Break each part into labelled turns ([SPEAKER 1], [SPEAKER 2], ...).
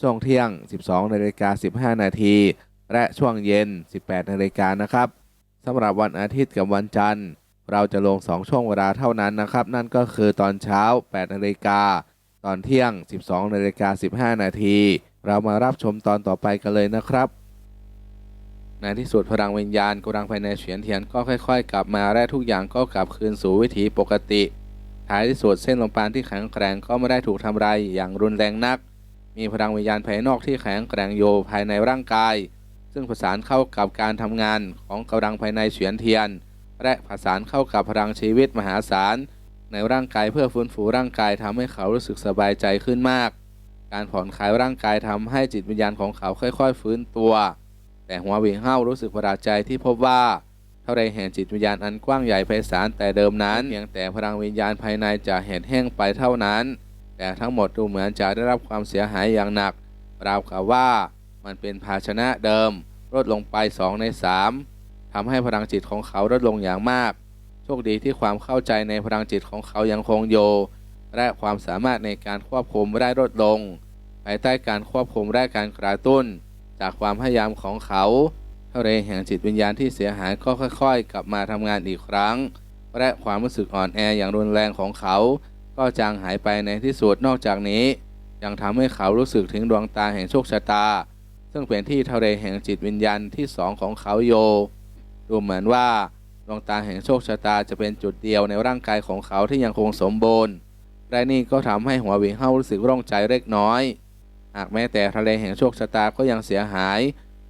[SPEAKER 1] ช่วงเที่ยง 12นาฬิกา15 นาที และช่วงเย็น 18นาฬิกานะครับสำหรับวันอาทิตย์กับวันจันทร์ เราจะลง 2 ช่วงเวลาเท่านั้นนะครับ นั่นก็คือตอนเช้า 8นาฬิกา ตอนเที่ยง 12นาฬิกา15 นาที เรามารับชมตอนต่อไปกันเลยนะครับในที่สุดพลังวิญญาณกำลังภายในเฉียนเทียนก็ค่อย ๆ กลับมาและทุกอย่างก็กลับคืนสู่วิถีปกติ ท้ายที่สุดเส้นลมปาณที่แข็งแกร่งก็ไม่ได้ถูกทำลายอย่างรุนแรงนัก มีพลังวิญญาณภายนอกที่แข็งแกร่งโยภายในร่างกาย ซึ่งประสานเข้ากับการทำงานของกำลังภายในเฉียนเทียน และประสานเข้ากับพลังชีวิตมหาศาล ในร่างกายเพื่อฟื้นฟูร่างกายทำให้เขารู้สึกสบายใจขึ้นมาก การผ่อนคลายร่างกายทำให้จิตวิญญาณของเขาค่อย ๆ ฟื้นตัว แต่หัววิงเฮารู้สึกประหลาดใจที่พบว่าเท่าไรแห่งจิตวิญญาณอันกว้างใหญ่ไพศาลแต่เดิมนั้นเพียงแต่พลังวิญญาณภายในจะเห็นแห้งไปเท่านั้น แต่ทั้งหมดดูเหมือนจะได้รับความเสียหายอย่างหนัก ราวกับว่ามันเป็นภาชนะเดิม ลดลงไป 2 ใน 3ทำให้พลังจิตของเขาลดลงอย่างมาก โชคดีที่ความเข้าใจในพลังจิตของเขายังคงโยและความสามารถในการควบคุมได้ลดลง ภายใต้การควบคุมและการกระตุ้น จากความพยายามของเขาเท่าไรแห่งจิตวิญญาณที่เสียหายก็ค่อย ๆ กลับมาทำงานอีกครั้ง และความรู้สึกอ่อนแออย่างรุนแรงของเขา ก็จางหายไปในที่สุดนอกจากนี้ ยังทำให้เขารู้สึกถึงดวงตาแห่งโชคชะตา ซึ่งเป็นที่ทะเลแห่งจิตวิญญาณที่สองของเขาโย ดูเหมือนว่าดวงตาแห่งโชคชะตาจะเป็นจุดเดียวในร่างกายของเขาที่ยังคงสมบูรณ์และนี่ก็ทำให้หัววิงเฮารู้สึกร่องใจเล็กน้อย หากแม้แต่ทะเลแห่งโชคชะตาก็ยังเสียหาย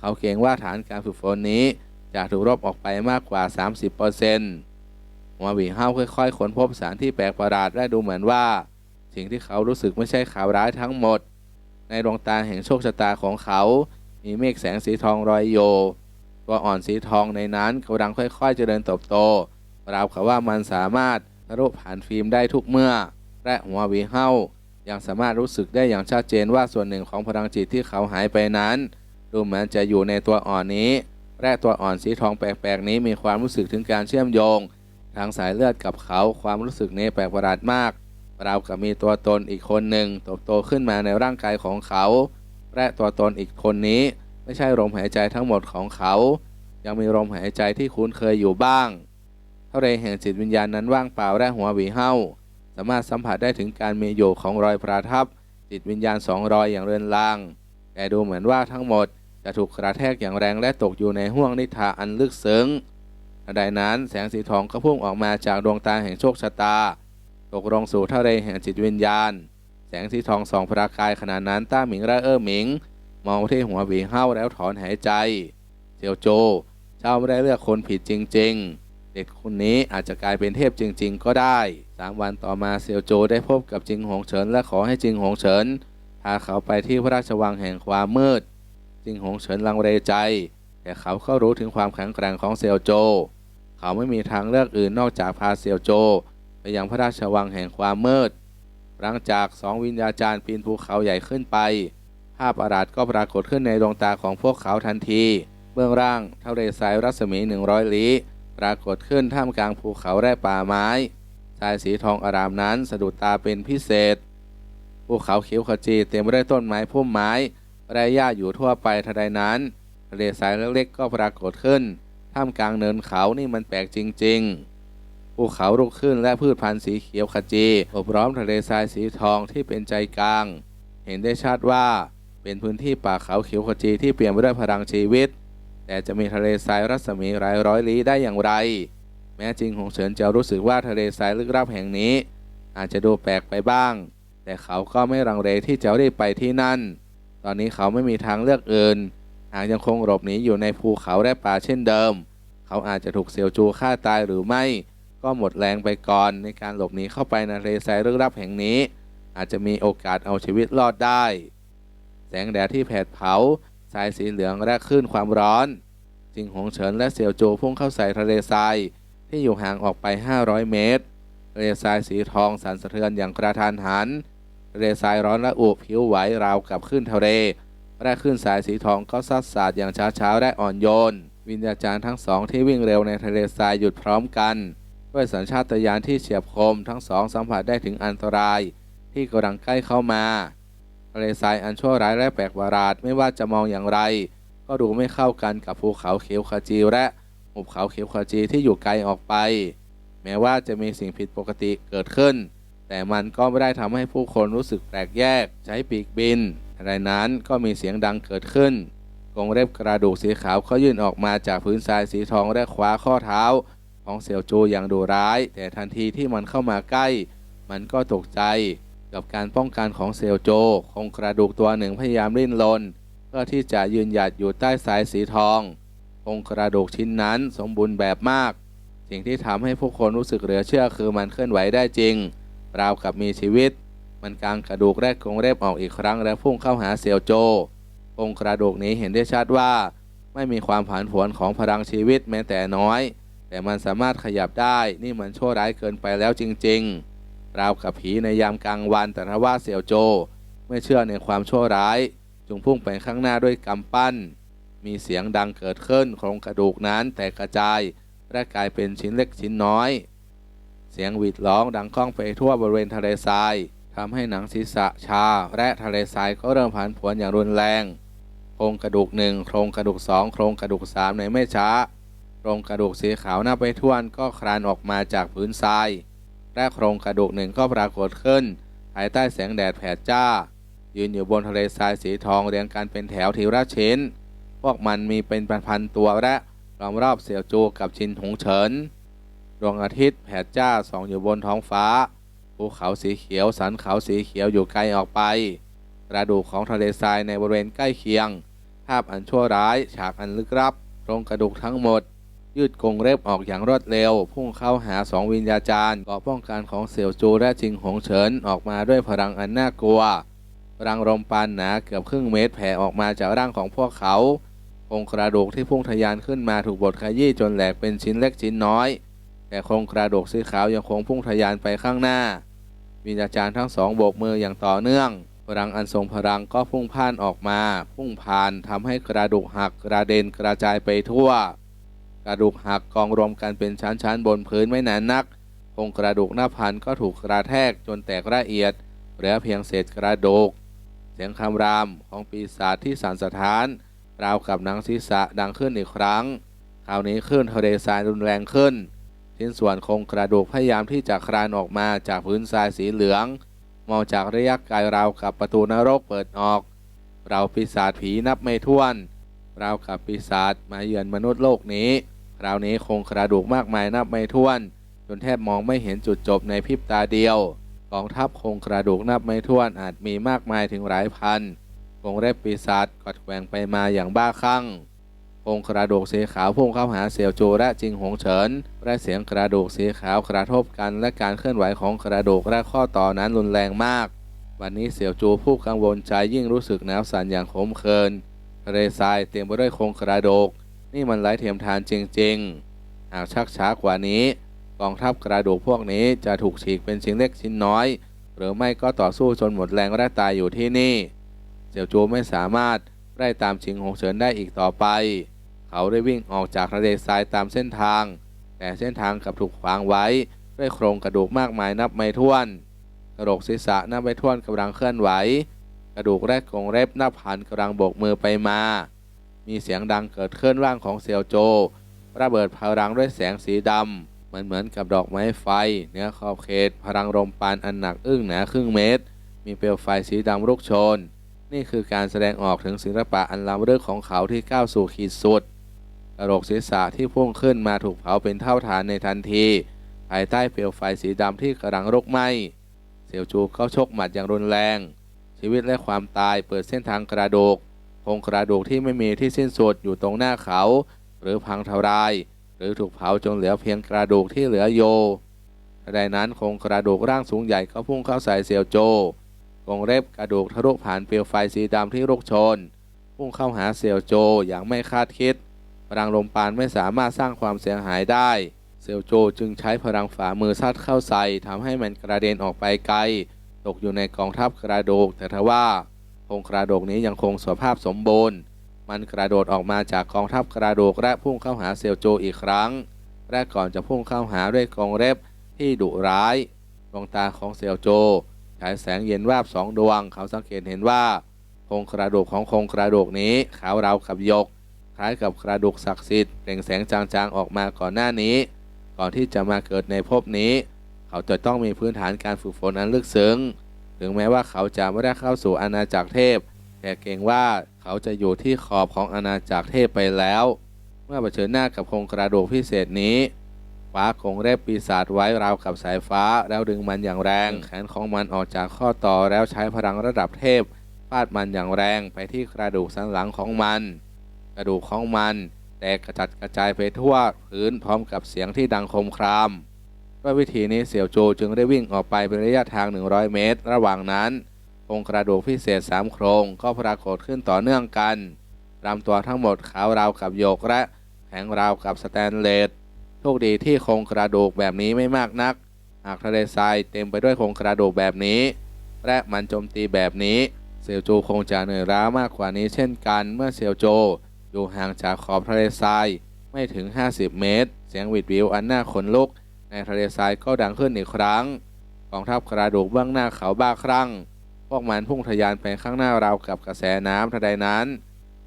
[SPEAKER 1] เขาเกรงว่าฐานการฝึกฝนนี้จะถูกรบออกไปมากกว่า 30%หัว หวิงเฮาค่อยๆค้นพบสารที่แปลกประหลาดและดูเหมือนว่า สิ่งที่เขารู้สึกไม่ใช่ข่าวร้ายทั้งหมด ในดวงตาแห่งโชคชะตาของเขา มีเมฆแสงสีทองรอยโยตัวอ่อนสีทองในนั้นกำลังค่อยๆเจริญเติบโตราวกับว่ามันสามารถทะลุผ่านฟิล์มได้ทุกเมื่อ และหัววีเฮายังสามารถรู้สึกได้อย่างชัดเจนว่าส่วนหนึ่งของพลังจิตที่เขาหายไปนั้น ดูเหมือนจะอยู่ในตัวอ่อนนี้ และตัวอ่อนสีทองแปลกๆนี้มีความรู้สึกถึงการเชื่อมโยง ทางสายเลือดกับเขาความรู้สึกนี้แปลกประหลาดมากเรากับมีตัวตนอีกคนหนึ่งเติบโตขึ้นมาในร่างกายของเขา และตัวตนอีกคนนี้ ไม่ใช่ลมหายใจทั้งหมดของเขา ยังมีลมหายใจที่คุ้นเคยอยู่บ้างเท่าไรแห่งจิตวิญญาณนั้นว่างเปล่าและหัวหวีเฮาสามารถสัมผัสได้ถึงการมีอยู่ของรอยประทับ จิตวิญญาณสองรอยอย่างเรือนราง แต่ดูเหมือนว่าทั้งหมดจะถูกกระแทกอย่างแรงและตกอยู่ในห้วงนิทราอันลึกซึ้ง ทันใดนั้นแสงสีทองก็พุ่งออกมาจากดวงตาแห่งโชคชะตา ตกลงสู่ทะเลแห่งจิตวิญญาณ แสงสีทองส่องประกายขณะนั้นต้าหมิงและเออหมิง มองที่หัวหวีเฮ้าแล้วถอนหายใจเซียวโจ เจ้าไม่ได้เลือกคนผิดจริง ๆ เด็กคนนี้อาจจะกลายเป็นเทพจริง ๆ ก็ได้สามวันต่อมาเซียวโจได้พบกับจิงหงเฉินและขอให้จิงหงเฉินพาเขาไปที่พระราชวังแห่งความมืด จิงหงเฉินลังเลใจ แต่เขาก็รู้ถึงความแข็งแกร่งของเซียวโจ เขาไม่มีทางเลือกอื่นนอกจากพาเซียวโจ ไปยังพระราชวังแห่งความมืด หลังจากสองวิญญาจารย์ปีนภูเขาใหญ่ขึ้นไป ภาพประหลาดก็ปรากฏขึ้นในดวงตาของพวกเขาทันที เบื้องล่างเทะเลทรายรัศมีหนึ่งร้อยลี้ปรากฏขึ้นท่ามกลางภูเขาและป่าไม้ทรายสีทองอารามนั้นสะดุดตาเป็นพิเศษ ภูเขาเขียวขจีเต็มไปด้วยต้นไม้พุ่มไม้และหญ้าอยู่ทั่วไปทันใดนั้นทะเลทรายเล็กๆก็ปรากฏขึ้น ท่ามกลางเนินเขานี่มันแปลกจริง ๆ ภูเขาลุกขึ้นและพืชพันธุ์สีเขียวขจีอบล้อมทะเลทรายสีทองที่เป็นใจกลาง เห็นได้ชัดว่าเป็นพื้นที่ป่าเขาเขียวขจีที่เปลี่ยนไปด้วยพลังชีวิต แต่จะมีทะเลทรายรัศมีหลายร้อยลี้ได้อย่างไร แม้จริงหงเฉินจะรู้สึกว่าทะเลทรายลึกลับแห่งนี้ อาจจะดูแปลกไปบ้าง แต่เขาก็ไม่รังเลที่จะรีบไปที่นั่น ตอนนี้เขาไม่มีทางเลือกอื่น หากยังคงหลบหนีอยู่ในภูเขาและป่าเช่นเดิม เขาอาจจะถูกเซียวจูฆ่าตายหรือไม่ ก็หมดแรงไปก่อนในการหลบหนีเข้าไปในทะเลทรายลึกลับแห่งนี้ อาจจะมีโอกาสเอาชีวิตรอดได้ แสงแดดที่แผดเผาสายสีเหลืองและคลื่นความร้อน จิงหงเฉินและเสี่ยวจวพุ่งเข้าใส่ทะเลทรายที่อยู่ห่างออกไป 500 เมตรทะเลทรายสีทองสั่นสะเทือนอย่างกระทานหันทะเลทรายร้อนและอุผิวไหวราวกับคลื่นทะเล และคลื่นสายสีทองก็ซัดสาดอย่างช้าๆและอ่อนโยน วิญญาจารย์ทั้งสองที่วิ่งเร็วในทะเลทรายหยุดพร้อมกัน ด้วยสัญชาตญาณที่เฉียบคมทั้งสองสัมผัสได้ถึงอันตราย ที่กำลังใกล้เข้ามา ทะเลทรายอันชั่วร้ายและแปลกประหลาดไม่ว่าจะมองอย่างไร ก็ดูไม่เข้ากันกับภูเขาเขียวขจีและหุบเขาเขียวขจีที่อยู่ไกลออกไป แม้ว่าจะมีสิ่งผิดปกติเกิดขึ้น แต่มันก็ไม่ได้ทำให้ผู้คนรู้สึกแปลกแยกใช้ปีกบิน ไรนั้นก็มีเสียงดังเกิดขึ้นกรงเล็บกระดูกสีขาวเขายื่นออกมาจากพื้นทรายสีทองและคว้าข้อเท้า ของเสี่ยวจูอย่างดุร้าย แต่ทันทีที่มันเข้ามาใกล้ มันก็ตกใจกับการป้องกันของเซลโจคงกระดูกตัวหนึ่งพยายามลิ้นรนเพื่อที่จะยืนหยัดอยู่ใต้สายสีทองโครงกระดูกชิ้นนั้นสมบูรณ์แบบมาก สิ่งที่ทำให้ผู้คนรู้สึกเหลือเชื่อคือมันเคลื่อนไหวได้จริงราวกับมีชีวิต มันกางกระดูกแรกกรงเล็บออกอีกครั้งและพุ่งเข้าหาเซียวโจโครงกระดูกนี้เห็นได้ชัดว่า ไม่มีความผันผวนของพลังชีวิตแม้แต่น้อย แต่มันสามารถขยับได้นี่มันชั่วร้ายเกินไปแล้วจริงๆราวกับผีในยามกลางวันแต่ทว่าเสี่ยวโจ ไม่เชื่อในความชั่วร้าย จงพุ่งไปข้างหน้าด้วยกำปั้น มีเสียงดังเกิดขึ้นโครงกระดูกนั้นแตกกระจายและกลายเป็นชิ้นเล็กชิ้นน้อย เสียงหวีดร้องดังก้องไปทั่วบริเวณทะเลทราย ทำให้หนังศีรษะชา และทะเลทรายก็เริ่มผันผวนอย่างรุนแรง โครงกระดูกหนึ่งโครงกระดูกสองโครงกระดูกสามในไม่ช้า โครงกระดูกสีขาวหน้าไปท้วนก็คลานออกมาจากพื้นทราย และโครงกระดูกหนึ่งก็ปรากฏขึ้น ภายใต้แสงแดดแผดจ้า ยืนอยู่บนทะเลทรายสีทองเรียงกันเป็นแถวทีละชิ้น พวกมันมีเป็นพันๆตัวและล้อมรอบเสี่ยวจูกับชินหงเฉิน ดวงอาทิตย์แผดจ้าส่องอยู่บนท้องฟ้า ภูเขาสีเขียว สันเขาสีเขียวอยู่ไกลออกไป กระดูกของทะเลทรายในบริเวณใกล้เคียง ภาพอันชั่วร้าย ฉากอันลึกลับโครงกระดูกทั้งหมด ยืดกรงเล็บออกอย่างรวดเร็ว พุ่งเข้าหาสองวิญญาจารย์ก่อป้องกันของเสี่ยวจูและจิงหงเฉินออกมาด้วยพลังอันน่ากลัวพลังลมปานหนาเกือบครึ่งเมตรแผ่ออกมาจากร่างของพวกเขาโครงกระดูกที่พุ่งทะยานขึ้นมาถูกบดขยี้จนแหลกเป็นชิ้นเล็กชิ้นน้อย แต่โครงกระดูกสีขาวยังคงพุ่งทะยานไปข้างหน้า วิญญาจารย์ทั้งสองโบกมืออย่างต่อเนื่อง พลังอันทรงพลังก็พุ่งพ่านออกมา พุ่งผ่านทำให้กระดูกหักกระเด็นกระจายไปทั่ว กระดูกหักกองรวมกันเป็นชั้นๆ บนพื้นไม่นานนักโครงกระดูกหน้าพันก็ถูกกระแทกจนแตกละเอียดเหลือเพียงเศษกระดูกเสียงคำรามของปีศาจที่สั่นสะท้านราวกับหนังศีรษะดังขึ้นอีกครั้ง คราวนี้คลื่นทะเลทรายรุนแรงขึ้น ชิ้นส่วนโครงกระดูกพยายามที่จะคลานออกมาจากพื้นทรายสีเหลือง มองจากระยะไกลราวกับประตูนรกเปิดออก เราปีศาจผีนับไม่ถ้วนราวกับปีศาจมาเยือนมนุษย์โลกนี้คราวนี้โครงกระดูกมากมายนับไม่ถ้วน จนแทบมองไม่เห็นจุดจบในพริบตาเดียวกองทัพโครงกระดูกนับไม่ถ้วนอาจมีมากมายถึงหลายพันกงเล็บปีศาจกอดแกว่งไปมาอย่างบ้าคลั่ง โครงกระดูกสีขาวพุ่งเข้าหาเสี่ยวโจและจิงหงเฉินและเสียงกระดูกสีขาวกระทบกันและการเคลื่อนไหวของกระดูกและข้อต่อนั้นรุนแรงมาก วันนี้เสี่ยวจูผู้กังวลใจยิ่งรู้สึกหนาวสั่นอย่างขมขื่นทะเลทรายเต็มไปด้วยโครงกระดูกนี่มันไร้เทียมทานจริงๆ หากชักช้ากว่านี้ กองทัพกระดูกพวกนี้จะถูกฉีกเป็นชิ้นเล็กชิ้นน้อย หรือไม่ก็ต่อสู้จนหมดแรงและตายอยู่ที่นี่ เสี่ยวจูไม่สามารถไล่ตามชิงหงเฉินได้อีกต่อไป เขาได้วิ่งออกจากทะเลทรายตามเส้นทาง แต่เส้นทางกลับถูกขวางไว้ด้วยโครงกระดูกมากมายนับไม่ถ้วนกระโหลกศีรษะนับไม่ถ้วนกำลังเคลื่อนไหว กระดูกแรกกรงเล็บนับพันกำลังโบกมือไปมา มีเสียงดังเกิดขึ้นร่างของเซียวโจระเบิดพลังด้วยแสงสีดำมันเหมือนกับดอกไม้ไฟเนื้อขอบเขต พลังลมปานอันหนักอึ้งหนาครึ่งเมตร มีเปลวไฟสีดำลุกโชน นี่คือการแสดงออกถึงศิลปะอันล้ำลึกของเขาที่ก้าวสู่ขีดสุด กระโหลกศีรษะที่พุ่งขึ้นมาถูกเผาเป็นเท่าฐานในทันที ภายใต้เปลวไฟสีดำที่กำลังลุกไหม้เสี่ยวจูเข้าชกหมัดอย่างรุนแรง ชีวิตและความตายเปิดเส้นทางกระดูกโครงกระดูกที่ไม่มีที่สิ้นสุดอยู่ตรงหน้าเขา หรือพังทลาย หรือถูกเผาจนเหลือเพียงกระดูกที่เหลือโยทันใดนั้นโครงกระดูกร่างสูงใหญ่ก็พุ่งเข้าใส่เสี่ยวโจกรงเล็บกระดูกทะลุผ่านเปลวไฟสีดำที่ลุกโชน พุ่งเข้าหาเสี่ยวโจอย่างไม่คาดคิด พลังลมปานไม่สามารถสร้างความเสียหายได้ เซียวโจจึงใช้พลังฝ่ามือซัดเข้าใส่ทำให้มันกระเด็นออกไปไกล ตกอยู่ในกองทัพกระโดกแต่ทว่าโครงกระโดกนี้ยังคงสภาพสมบูรณ์ มันกระโดดออกมาจากกองทัพกระโดกและพุ่งเข้าหาเซียวโจอีกครั้งและก่อนจะพุ่งเข้าหาด้วยกรงเล็บที่ดุร้ายดวงตาของเซียวโจฉายแสงเย็นวาบสองดวง เขาสังเกตเห็นว่าโครงกระดูกของโครงกระดูกนี้ขาวราวกับยก ล้ายกับกระดูกศักดิ์สิทธิ์เปล่งแสงจางๆออกมาก่อนหน้านี้ ก่อนที่จะมาเกิดในภพนี้ เขาจะต้องมีพื้นฐานการฝึกฝนอันลึกซึ้ง ถึงแม้ว่าเขาจะไม่ได้เข้าสู่อาณาจักรเทพ แต่เกรงว่าเขาจะอยู่ที่ขอบของอาณาจักรเทพไปแล้ว เมื่อเผชิญหน้ากับโครงกระดูกพิเศษนี้ฟ้าคงเรบปีศาจไว้ราวกับสายฟ้า แล้วดึงมันอย่างแรง แขนของมันออกจากข้อต่อแล้วใช้พลังระดับเทพฟาดมันอย่างแรงไปที่กระดูกสันหลังของมัน กระดูกของมัน แตกกระจัดกระจายไปทั่วพื้นพร้อมกับเสียงที่ดังคมครามด้วยวิธีนี้เสี่ยวโจจึงได้วิ่งออกไปเป็นระยะทาง 100 เมตร ระหว่างนั้นโครงกระดูกพิเศษสามโครงก็ปรากฏขึ้นต่อเนื่องกันลำตัวทั้งหมดขาวราวกับโยกและแข็งราวกับสแตนเลสโชคดีที่โครงกระดูกแบบนี้ไม่มากนัก หากทะเลทรายเต็มไปด้วยโครงกระดูกแบบนี้ และมันโจมตีแบบนี้เซียวโจคงจะเหนื่อยล้ามากกว่านี้เช่นกันเมื่อเซียวโจ อยู่ห่างจากขอบทะเลทรายไม่ถึง 50 เมตร เสียงวิดวิวอันน่าขนลุก ในทะเลทรายก็ดังขึ้นอีกครั้งกองทัพกระดูกเบื้องหน้าเขาบ้าคลั่ง พวกมันพุ่งทะยานไปข้างหน้าราวกับกระแสน้ำทันใดนั้น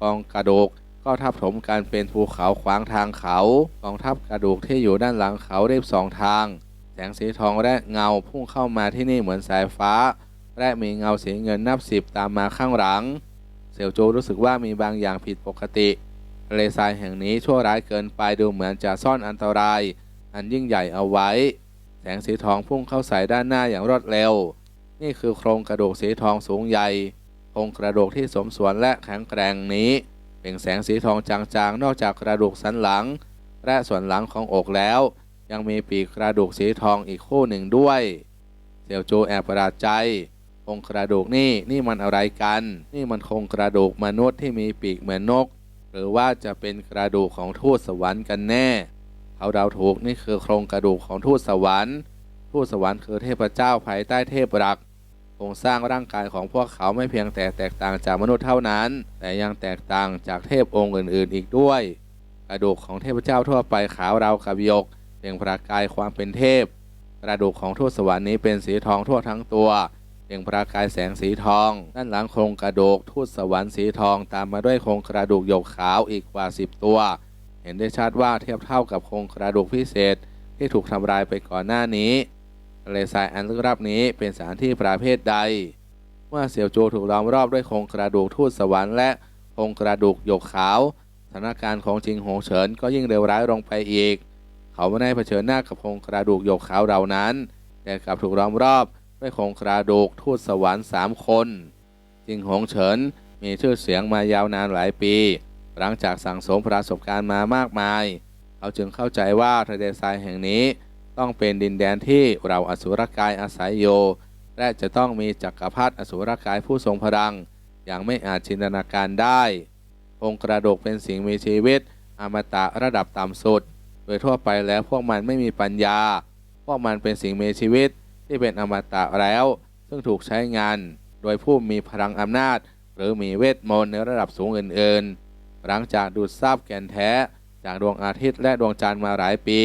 [SPEAKER 1] กองกระดูกก็ทับถมกันเป็นภูเขาขวางทางเขา กองทัพกระดูกที่อยู่ด้านหลังเขาเรียบสองทาง แสงสีทองและเงาพุ่งเข้ามาที่นี่เหมือนสายฟ้า และมีเงาสีเงินนับสิบตามมาข้างหลัง เซียวโจรู้สึกว่ามีบางอย่างผิดปกติทะเลทรายแห่งนี้ชั่วร้ายเกินไปดูเหมือนจะซ่อนอันตราย อันยิ่งใหญ่เอาไว้ แสงสีทองพุ่งเข้าใส่ด้านหน้าอย่างรวดเร็ว นี่คือโครงกระดูกสีทองสูงใหญ่โครงกระดูกที่สมส่วนและแข็งแกร่งนี้เปล่งแสงสีทองจางๆ นอกจากกระดูกสันหลัง และส่วนหลังของอกแล้ว ยังมีปีกกระดูกสีทองอีกคู่หนึ่งด้วย เสี่ยวโจแอบประหลาดใจ งกระดูกนี่นี่มันอะไรกัน นี่มันโครงกระดูกมนุษย์ที่มีปีกเหมือนนก หรือว่าจะเป็นกระดูกของทูตสวรรค์กันแน่เขาเดาถูกนี่คือโครงกระดูกของทูตสวรรค์ทูตสวรรค์คือเทพเจ้าภายใต้เทพรักโครงสร้างร่างกายของพวกเขาไม่เพียงแต่แตกต่างจากมนุษย์เท่านั้น แต่ยังแตกต่างจากเทพองค์อื่น ๆ อีกด้วย กระดูกของเทพเจ้าทั่วไปขาวราวกับยกเปล่งประกายความเป็นเทพ กระดูกของทูตสวรรค์นี้เป็นสีทองทั่วทั้งตัว เปล่งประกายแสงสีทอง ด้านหลังโครงกระดูกทูตสวรรค์สีทอง ตามมาด้วยโครงกระดูกหยกขาวอีกกว่า 10 ตัว เห็นได้ชัดว่าเทียบเท่ากับโครงกระดูกพิเศษที่ถูกทำลายไปก่อนหน้านี้ทะเลทรายอันลึกลับนี้เป็นสถานที่ประเภทใด เมื่อเสี่ยวโจถูกล้อมรอบด้วยโครงกระดูกทูตสวรรค์และโครงกระดูกหยกขาวสถานการณ์ของจิงหงเฉินก็ยิ่งเลวร้ายลงไปอีก เขาไม่ได้เผชิญหน้ากับโครงกระดูกหยกขาวเหล่านั้น แต่กลับถูกล้อมรอบ ด้วยโครงกระดูกทูตสวรรค์สามคนจิงหงเฉินมีชื่อเสียงมายาวนานหลายปี หลังจากสั่งสมประสบการณ์มามากมาย เขาจึงเข้าใจว่าทะเลทรายแห่งนี้ต้องเป็นดินแดนที่เราอสุรกายอาศัยอยู่และจะต้องมีจักรพรรดิอสุรกายผู้ทรงพลัง อย่างไม่อาจจินตนาการได้ องค์กระดูกเป็นสิ่งมีชีวิต อมตะระดับต่ำสุด โดยทั่วไปแล้วพวกมันไม่มีปัญญา พวกมันเป็นสิ่งมีชีวิต ที่เป็นอมตะแล้ว ซึ่งถูกใช้งานโดยผู้มีพลังอำนาจ หรือมีเวทมนต์ในระดับสูงอื่นๆ หลังจากดูดซับแก่นแท้ จากดวงอาทิตย์และดวงจันทร์มาหลายปี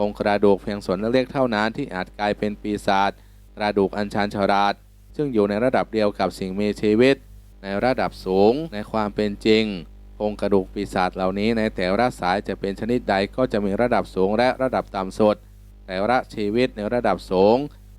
[SPEAKER 1] องค์กระดูกเพียงส่วนเล็กเท่านั้นที่อาจกลายเป็นปีศาจกระดูกอัญชันฉลาดซึ่งอยู่ในระดับเดียวกับสิ่งมีชีวิต ในระดับสูงในความเป็นจริงโครงกระดูกปีศาจเหล่านี้ในแต่ละสายจะเป็นชนิดใดก็จะมีระดับสูงและระดับต่ำสุดแต่ละชีวิตในระดับสูง